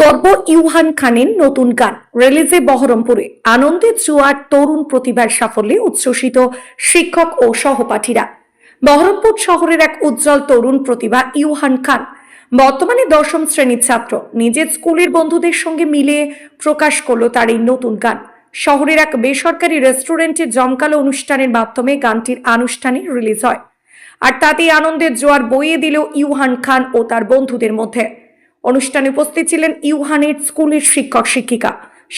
গর্ব ইউহান খানের নতুন গান, রিলিজে বহরমপুরে। আনন্দে জোয়ার তরুণ প্রতিভার সাফল্যে উচ্ছ্বসিত শিক্ষক ও সহপাঠীরা। বহরমপুর শহরের এক উজ্জ্বল তরুণ প্রতিভা ইউহান খান। বর্তমানে দশম শ্রেণির ছাত্র। নিজের স্কুলের বন্ধুদের সঙ্গে মিলে প্রকাশ করল তার এই নতুন গান। শহরের এক বেসরকারি রেস্টুরেন্টে জমকালো অনুষ্ঠানের মাধ্যমে গানটির আনুষ্ঠানিক রিলিজ হয়। আর তাতেই আনন্দের জোয়ার বইয়ে দিল ইউহান খান ও তার বন্ধুদের মধ্যে। অনুষ্ঠানে উপস্থিত ছিলেন ইউহানের স্কুলের শিক্ষক শিক্ষিকা,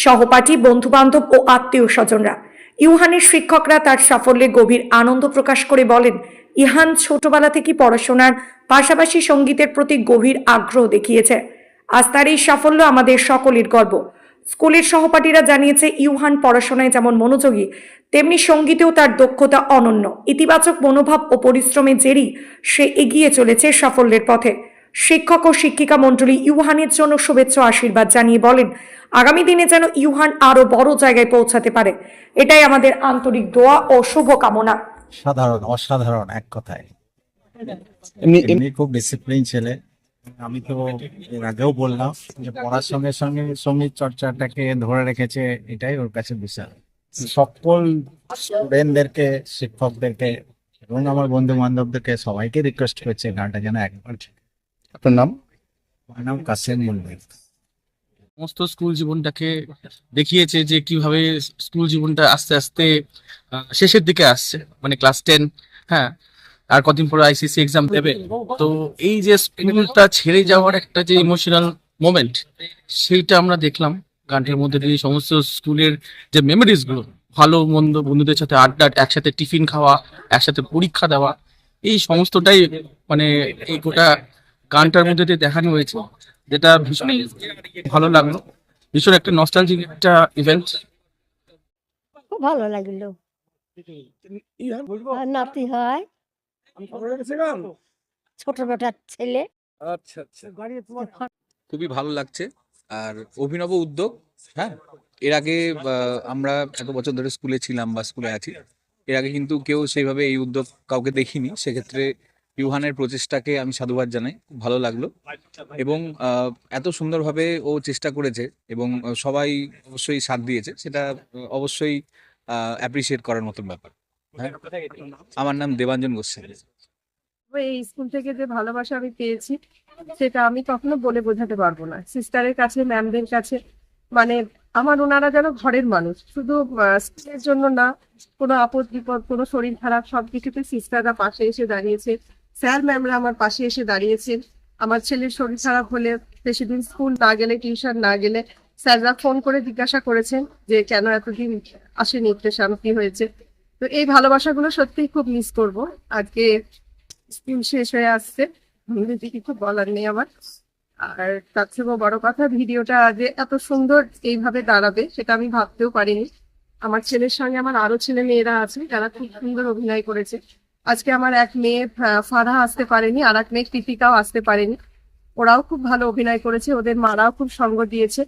সহপাঠী বন্ধু বান্ধব ও আত্মীয় স্বজনরা। ইউহানের শিক্ষকরা তার সাফল্যে গভীর আনন্দ প্রকাশ করে বলেন, ইহান ছোটবেলা থেকে পড়াশোনার পাশাপাশি সঙ্গীতের প্রতি গভীর আগ্রহ দেখিয়েছে। আজ তার এই সাফল্য আমাদের সকলের গর্ব। স্কুলের সহপাঠীরা জানিয়েছে, ইউহান পড়াশোনায় যেমন মনোযোগী, তেমনি সঙ্গীতেও তার দক্ষতা অনন্য। ইতিবাচক মনোভাব ও পরিশ্রমের জেরেই সে এগিয়ে চলেছে সাফল্যের পথে। শিক্ষক ও শিক্ষিকা মণ্ডলী ইউহানের জন্য শুভেচ্ছা আশীর্বাদ জানিয়ে বলেন আগামী দিনে যেন ইউহান আরও বড় জায়গায় পৌঁছাতে পারে। এটাই আমাদের আন্তরিক দোয়া ও শুভকামনা। সাধারণ অসাধারণ এক কথায়। এমনি খুব ডিসিপ্লিন ছেলে। আমি তো এর আগেও বললাম যে পড়ার সঙ্গে সঙ্গে সংগীত চর্চাটাকে ধরে রেখেছে এটাই ওর কাছে বিশাল। সকল স্টুডেন্টদেরকে শিক্ষকদেরকে এবং আমার বন্ধু বান্ধবদেরকে সবাইকে রিকোয়েস্ট করছে গানটা যেন একবার আপনার নাম? আমার নাম কাসেম মুন্ডি। সমস্ত স্কুল জীবনটাকে দেখিয়েছে যে কীভাবে স্কুল জীবনটা আস্তে আস্তে শেষের দিকে আসছে মানে ক্লাস টেন হ্যাঁ আর কদিন পরে আইসিসি এক্সাম দেবে। তো এই যে স্কুলটা ছেড়ে যাওয়ার একটা যে ইমোশনাল মোমেন্ট সেইটা আমরা দেখলাম। গানটির মধ্যে দিয়ে সমস্ত স্কুলের যে মেমোরিজগুলো ভালো মন্দ বন্ধুদের সাথে আড্ডা একসাথে টিফিন খাওয়া একসাথে পরীক্ষা দেওয়া এই সমস্তটাই মানে এই গোটা গানটার মধ্যে দিয়ে দেখানো হয়েছে যেটা ভীষণই ভালো লাগল। ভীষণ একটা নস্টালজিক একটা ইভেন্ট খুব ভালো লাগল। নাতি হয়। ছোট বেটার ছেলে। আচ্ছা আচ্ছা। খুবই ভালো লাগছে। আর অভিনব উদ্যোগ হ্যাঁ? এর আগে আমরা এত বছর ধরে স্কুলে ছিলাম বা স্কুলে আছি। এর আগে কিন্তু কেউ সেইভাবে এই উদ্যোগ কাউকে দেখিনি। সেক্ষেত্রে ইউহানের প্রচেষ্টাকে আমি সাধুবাদ জানাই, খুব ভালো লাগল। এবং এত সুন্দরভাবে ও চেষ্টা করেছে এবং সবাই অবশ্যই সাথ দিয়েছে, সেটা অবশ্যই অ্যাপ্রিসিয়েট করার মতন ব্যাপার। হ্যাঁ? আমার নাম দেবাঞ্জন গোস্বামী। এই স্কুল থেকে যে ভালোবাসা আমি পেয়েছি, সেটা আমি কখনো বলে বোঝাতে পারব না। সিস্টারের কাছে, ম্যামদের কাছে মানে আমার ওনারা যেন ঘরের মানুষ। শুধু স্কুলের জন্য না, কোনো আপদ বিপদ কোনো শরীর খারাপ সব কিছুতে সিস্টাররা পাশে এসে দাঁড়িয়েছে। স্যার ম্যামরা আমার পাশে এসে দাঁড়িয়েছেন। আমার ছেলের শরীর খারাপ হলে বেশি দিন স্কুল না গেলে টিউশন না গেলে স্যাররা ফোন করে জিজ্ঞাসা করেছেন যে কেন এতদিন আসেনি প্রেশান কি হয়েছে? তো এই ভালোবাসাগুলো সত্যিই খুব মিস করব। আজকে স্কুল শেষ হয়ে আসছে। যদি কিছু বলার নেই আমার। আর তার থেকেও বড় কথা, ভিডিওটা যে এত সুন্দর এইভাবে দাঁড়াবে, সেটা আমি ভাবতেও পারিনি। আমার ছেলের সঙ্গে আমার আরও ছেলে মেয়েরা আছে, যারা খুব সুন্দর অভিনয় করেছে। আজকে আমার এক মেয়ে ফারহা আসতে পারেনি আর এক মেয়ে কৃতিকাও আসতে পারেনি। ওরাও খুব ভালো অভিনয় করেছে, ওদের মারাও খুব সঙ্গ দিয়েছে।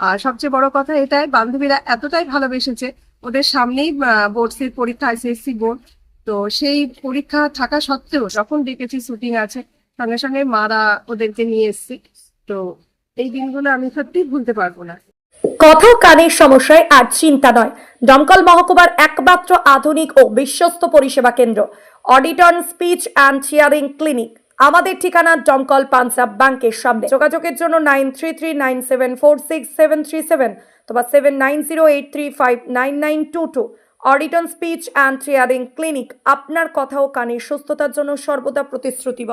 আর সবচেয়ে বড় কথা এটাই, বান্ধবীরা এতটাই ভালোবেসেছে, ওদের সামনেই বোর্ডসের পরীক্ষা আইসিএসসি বোর্ড তো সেই পরীক্ষা থাকা সত্ত্বেও যখন দেখেছি শুটিং আছে, সঙ্গে সঙ্গে মারা ওদেরকে নিয়ে এসছে। তো এই দিনগুলো আমি সত্যি ভুলতে পারব না। কথা কানের সমস্যায় আর চিন্তা নয়। দমকল মহকুমার একমাত্র আধুনিক ও বিশ্বস্ত পরিষেবা কেন্দ্র, Auditon speech and hearing clinic. আমাদের ঠিকানা দমকল পাঞ্জাব ব্যাংকের সামনে। যোগাযোগের জন্য nine three three nine seven four six seven three seven অথবা seven nine zero eight three five nine nine two two. Auditon speech and hearing clinic, আপনার কথা ও কানের সুস্থতার জন্য সর্বদা প্রতিশ্রুতি